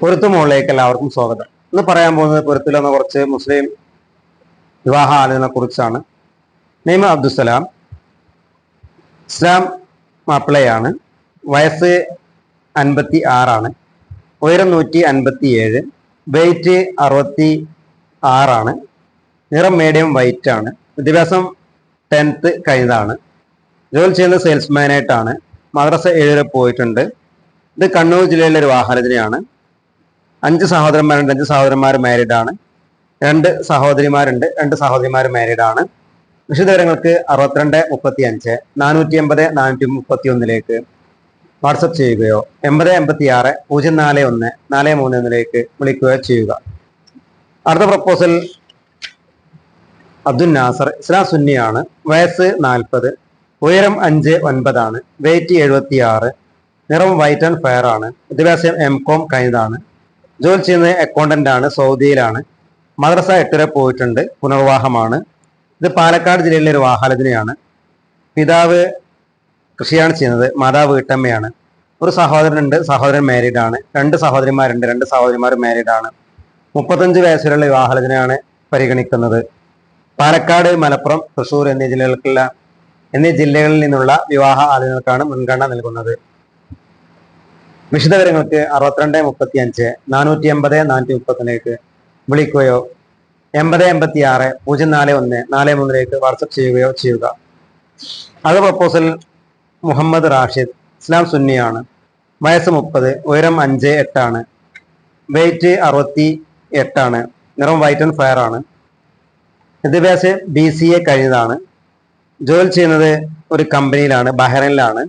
പൊരുത്തു മുകളിലേക്ക് എല്ലാവർക്കും സ്വാഗതം. ഇന്ന് പറയാൻ പോകുന്നത് പൊരുത്തിലെന്ന കുറച്ച് മുസ്ലിം വിവാഹ ആലോചനെ കുറിച്ചാണ്. നെയ്മ അബ്ദുസലാം ഇസ്ലാം മാപ്പിളയാണ്. വയസ്സ് അൻപത്തി ആറാണ് ഉയരം നൂറ്റി അൻപത്തി ഏഴ് വെയിറ്റ് അറുപത്തി ആറാണ് നിറം മീഡിയം വൈറ്റ് ആണ്. വിദ്യാഭ്യാസം ടെൻത്ത് കഴിഞ്ഞതാണ്. ജോലി ചെയ്യുന്നത് സെയിൽസ്മാനായിട്ടാണ് മദ്രസ ഏഴ് പോയിട്ടുണ്ട്. ഇത് കണ്ണൂർ ജില്ലയിലെ ഒരു വാഹനത്തിനെയാണ് അഞ്ച് സഹോദരന്മാരുണ്ട് അഞ്ച് സഹോദരന്മാർ മാരീഡ് ആണ്. രണ്ട് സഹോദരിമാരുണ്ട് രണ്ട് സഹോദരിമാർ മാരീഡ് ആണ്. വിശദവിവരങ്ങൾക്ക് അറുപത്തിരണ്ട് മുപ്പത്തി അഞ്ച് നാനൂറ്റി എൺപത് നാനൂറ്റി മുപ്പത്തി ഒന്നിലേക്ക് വാട്സപ്പ് ചെയ്യുകയോ എൺപത് എൺപത്തി ആറ് പൂജ്യം നാല് ഒന്ന് നാല് മൂന്ന് ഒന്നിലേക്ക് വിളിക്കുകയോ ചെയ്യുക. അടുത്ത പ്രപ്പോസൽ അബ്ദുൽ നാസർ ഇസ്ലാം സുന്നിയാണ് വയസ്സ് നാൽപ്പത് ഉയരം അഞ്ച് ഒൻപതാണ് വെയിറ്റ് എഴുപത്തി ആറ് നിറം വൈറ്റ് ആൻഡ് ഫയർ ആണ്. വിദ്യാഭ്യാസം എം കോം കഴിഞ്ഞതാണ്. ജോലി ചെയ്യുന്ന അക്കൗണ്ടന്റ് ആണ് സൗദിയിലാണ്. മദ്രസ എട്ടുവരെ പോയിട്ടുണ്ട് പുനർവാഹമാണ് ഇത് പാലക്കാട് ജില്ലയിലെ ഒരു വാഹാലജനയാണ് പിതാവ് കൃഷിയാണ് ചെയ്യുന്നത് മാതാവ് വീട്ടമ്മയാണ്. ഒരു സഹോദരനുണ്ട് സഹോദരൻ മാരീഡ് ആണ്. രണ്ട് സഹോദരിമാരുണ്ട് രണ്ട് സഹോദരിമാർ മാരീഡ് ആണ്. മുപ്പത്തഞ്ച് വയസ്സിലുള്ള വിവാഹത്തിനെയാണ് പരിഗണിക്കുന്നത്. പാലക്കാട് മലപ്പുറം തൃശൂർ എന്നീ ജില്ലകൾക്കുള്ള എന്നീ ജില്ലകളിൽ നിന്നുള്ള വിവാഹ ആലോചനകൾക്കാണ് മുൻഗണന നൽകുന്നത്. വിശദവിവരങ്ങൾക്ക് അറുപത്തിരണ്ട് മുപ്പത്തി അഞ്ച് നാനൂറ്റി എൺപത് നാനൂറ്റി മുപ്പത്തിലേക്ക് വിളിക്കുകയോ എൺപത് എൺപത്തി ആറ് പൂജ്യം നാല് ഒന്ന് നാല് മൂന്നിലേക്ക് വാട്സപ്പ് ചെയ്യുകയോ ചെയ്യുക. അത് പ്രപ്പോസൽ മുഹമ്മദ് റാഷിദ് ഇസ്ലാം സുന്നിയാണ്. വയസ്സ് മുപ്പത് ഉയരം അഞ്ച് എട്ടാണ്. വെയിറ്റ് അറുപത്തി എട്ടാണ്. നിറം വൈറ്റ് ആൻഡ് ഫയർ ആണ്. വിദ്യാഭ്യാസം ബി സി എ കഴിഞ്ഞതാണ്. ജോലി ചെയ്യുന്നത് ഒരു കമ്പനിയിലാണ് ബഹ്റൈനിലാണ്.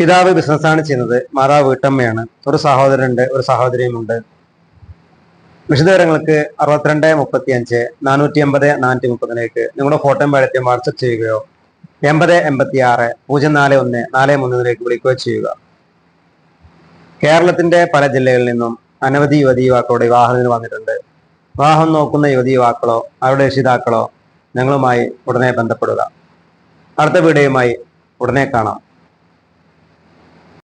പിതാവ് ബിസിനസ്സാണ് ചെയ്യുന്നത്. മാതാവ് വീട്ടമ്മയാണ്. ഒരു സഹോദരനുണ്ട് ഒരു സഹോദരിയുമുണ്ട്. വിശദവിവരങ്ങൾക്ക് അറുപത്തിരണ്ട് മുപ്പത്തി അഞ്ച് നാനൂറ്റി എൺപത് നാനൂറ്റി മുപ്പതിലേക്ക് നിങ്ങളുടെ ഫോട്ടോയും പഴയത്തെയും വാട്സപ്പ് ചെയ്യുകയോ എൺപത് എൺപത്തി ആറ് പൂജ്യം നാല് ഒന്ന് നാല് മൂന്നിലേക്ക് വിളിക്കുകയോ ചെയ്യുക. കേരളത്തിന്റെ പല ജില്ലകളിൽ നിന്നും അനവധി യുവതി യുവാക്കളുടെ വിവാഹത്തിന് വന്നിട്ടുണ്ട്. വിവാഹം നോക്കുന്ന യുവതി യുവാക്കളോ അവരുടെ രക്ഷിതാക്കളോ ഞങ്ങളുമായി ഉടനെ ബന്ധപ്പെടുക. അടുത്ത വീഡിയോയുമായി ഉടനെ കാണാം.